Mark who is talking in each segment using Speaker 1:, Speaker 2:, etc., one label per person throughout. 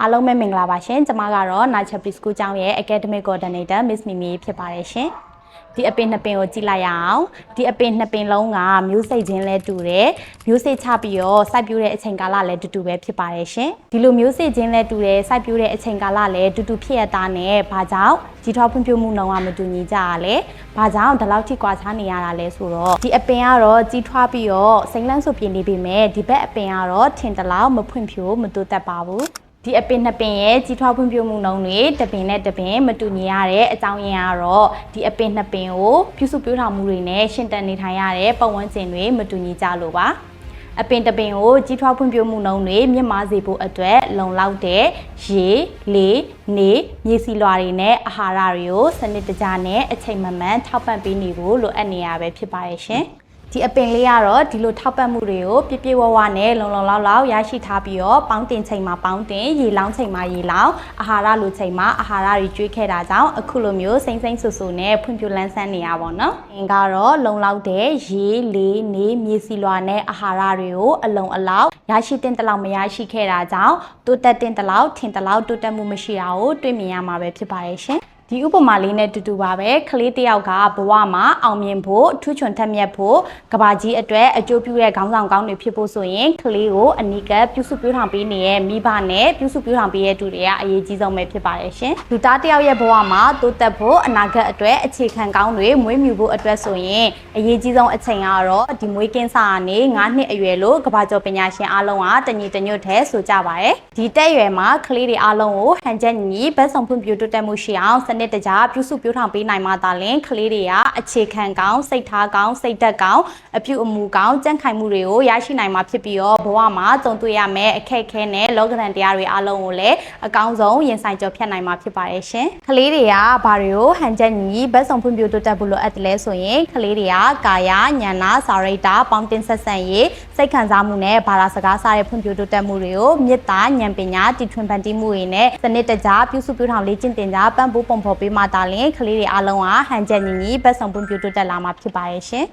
Speaker 1: အားလုံးပဲမင်္ဂလာပါရှင်ကျွန်မကတော့ Nature Preschool ကျောင်းရဲ့ Academic Coordinator Miss Mimi ဖြစ်ပါတယ်ရှင်ဒီအပင်နှစ်ပင်ကိုကြည့်လိုက်ရအောင်ဒီအပင်နှစ်ပင်လုံးကမျိုးစိတ်ချင်းလဲတူတယ်မျိုးစိတ်ချပြီးတော့စိုက်ပျိုးတဲ့အချိန်ကာလလည်းတူတူပဲဖြစ်ပါတယ်ရှင်ဒီလိုမျိုးစိတ်ချင်းလဲတူတယ်စိုက်ပျိုးတဲ့အချိန်ကာလလည်းတူတူဖြစ်ရတာနဲ့ဘာကြောင့်ကြီးထွားဖွံ့ဖြိုးမှုနှုန်းကမတူညီကြရလဲဘာကြောင့်ဒီလောက်ထိကွာခြားနေရတာလဲဆိုတော့ဒီအပင်ကတော့ကြီးထွားပြီးတော့စိမ့်လန်းဆိုပြင်းနေပေမဲ့ဒီဘက်အပင်ကတော့ထင်တလောက်မဖွံ့ဖြိုးမတိုးတက်ပါဘူး ဒီအပင်နှစ်ပင်ရဲ့ကြီးထွားဖွံ့ဖြိုးမှုနှုန်းတွေတစ်ပင်နဲ့တစ်ပင်မတူညီရတဲ့အကြောင်းရင်းကတော့ဒီအပင်နှစ်ပင်ကိုပြုစုပြောင်းထောင်မှုတွေနဲ့ရှင်တန်နေထိုင်ရတဲ့ပတ်ဝန်းကျင်တွေမတူညီကြလို့ပါအပင်တစ်ပင်ကိုကြီးထွားဖွံ့ဖြိုးမှုနှုန်းတွေမြင့်မားစေဖို့အတွက်လုံလောက်တဲ့ရေလေနေမြေစီလွာတွေနဲ့အာဟာရတွေကိုစနစ်တကျနဲ့အချိန်မမှန်ထောက်ပံ့ပေးနေဖို့လိုအပ်နေရပဲဖြစ်ပါရဲ့ရှင် ဒီအပင်လေးကတော့ဒီလိုထောက်ပံ့မှုတွေကိုပြည့်ပြည့်ဝဝနဲ့လုံလုံလောက်လောက်ရရှိထားပြီးတော့ပေါင်းတင်ချိန်မှာပေါင်းတင်ရေလောင်းချိန်မှာရေလောင်းအာဟာရလိုချိန်မှာအာဟာရတွေကျွေးခဲ့တာကြောင့်အခုလိုမျိုးစိမ့်စိမ့်ဆူဆူနဲ့ဖွံ့ဖြိုးလန်းဆန်းနေရပါတော့။အင်ကတော့လုံလောက်တဲ့ရေလေနေမြေစီလွာနဲ့အာဟာရတွေကိုအလုံအလောက်ရရှိတင်တလောက်မရရှိခဲ့တာကြောင့်တိုးတက်တင်တလောက်ထင်တလောက်တိုးတက်မှုမရှိတာကိုတွေ့မြင်ရမှာပဲဖြစ်ပါရဲ့ရှင်။ ဒီဥပမာလေးနဲ့တူတူပါပဲကလေးတစ်ယောက်ကဘဝမှာအောင်မြင်ဖို့ထူးချွန်ထက်မြက်ဖို့ကဘာကြီးအတွက်အကျိုးပြုတဲ့ခေါင်းဆောင်ကောင်းတွေဖြစ်ဖို့ဆိုရင်ကလေးကိုအနီးကပ်ပြုစုပြောင်းထောင်ပေးနေတဲ့မိဘနဲ့ပြုစုပြောင်းထောင်ပေးတဲ့သူတွေကအရေးကြီးဆုံးပဲဖြစ်ပါတယ်ရှင်လူသားတစ်ယောက်ရဲ့ဘဝမှာတိုးတက်ဖို့အနာဂတ်အတွက်အခြေခံကောင်းတွေမွေးမြူဖို့အတွက်ဆိုရင်အရေးကြီးဆုံးအချိန်ကတော့ဒီမွေးကင်းစာကနေ9နှစ်အရွယ်လို့ကဘာကျော်ပညာရှင်အားလုံးကတညီတညွတ်ထဲဆိုကြပါတယ်ဒီတက်ရွယ်မှာကလေးတွေအားလုံးကိုဟန်ချက်ညီဘက်ဆောင်ဖွံ့ဖြိုးတိုးတက်မှုရှိအောင်စနစ်တကျပြုစုပြောင်းထောင်ပေးနိုင်မှသာလျှင်ကလေးတွေကအခြေခံကောင်းစိတ်ထားကောင်းစိတ်သက်ကောင်းအပြုအမူကောင်းကြံ့ခိုင်မှုတွေကိုရရှိနိုင်မှာဖြစ်ပြီးတော့ဘဝမှာကြုံတွေ့ရမယ့်အခက်အခဲနဲ့လောကဓာတ်တရားတွေအားလုံးကိုလည်းအကောင်းဆုံးရင်ဆိုင်ကျော်ဖြတ်နိုင်မှာဖြစ်ပါတယ်ရှင်ကလေးတွေကဘာတွေကိုဟန်ချက်ညီဘက်ဆောင်ဖွံ့ဖြိုးတိုးတက်ဖို့လိုအပ်တယ်လဲဆိုရင်ကလေးတွေကကာယဉာဏစာရိတ္တပေါင်းတင်ဆက်ဆံရေးစိတ်ခံစားမှုနဲ့ဘာသာစကားစားတဲ့ဖွံ့ဖြိုးတိုးတက်မှုတွေကိုမေတ္တာဉာဏ်ပညာတည်ထွင်ဖန်တီးမှုတွေနဲ့စနစ်တကျပြုစုပြောင်းထောင်လေ့ကျင့်သင်ကြားပံ့ပိုးပုံဖော်ပေးမှသာလျှင်ကလေးတွေအားလုံးကဟန်ချက်ညီညီဘက်ဆောင်ဖွံ့ဖြိုးတိုးတက်လာမှာဖြစ်ပါရဲ့ရှင်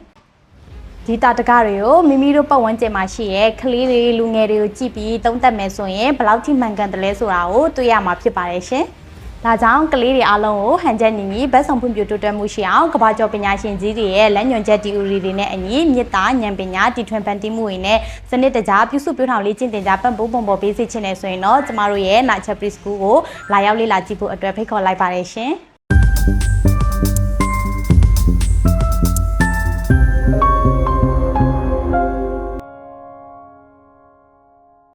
Speaker 1: ဒီတာတကတွေကိုမိမိတို့ပတ်ဝန်းကျင်မှာရှိရဲ့ကလေးတွေလူငယ်တွေကိုကြည့်ပြီးသုံးသပ်မယ်ဆိုရင်ဘယ်လောက်ထိမှန်ကန်တယ်လဲဆိုတာကိုတွေ့ရမှာဖြစ်ပါတယ်ရှင်။ ဒါကြောင့်ကလေးတွေအားလုံးကိုဟန်ချက်ညီညီဘက်ဆောင်ဖွံ့ဖြိုးတိုးတက်မှုရှိအောင်ကဘာကျော်ပညာရှင်ကြီးတွေရဲ့လက်ညွန်ချက်တီဥရီတွေနဲ့အညီမြစ်တာဉာဏ်ပညာတီထွင်ဖန်တီးမှုတွေနဲ့စနစ်တကျပြုစုပြောင်းထောင်လေးကျင့်သင်ကြားပံ့ပိုးပုံပေါ်ပေးစီခြင်းနဲ့ဆိုရင်တော့ကျမတို့ရဲ့ Nature Preschool ကိုလာရောက်လေ့လာကြည့်ဖို့အတွက်ဖိတ်ခေါ်လိုက်ပါတယ်ရှင်။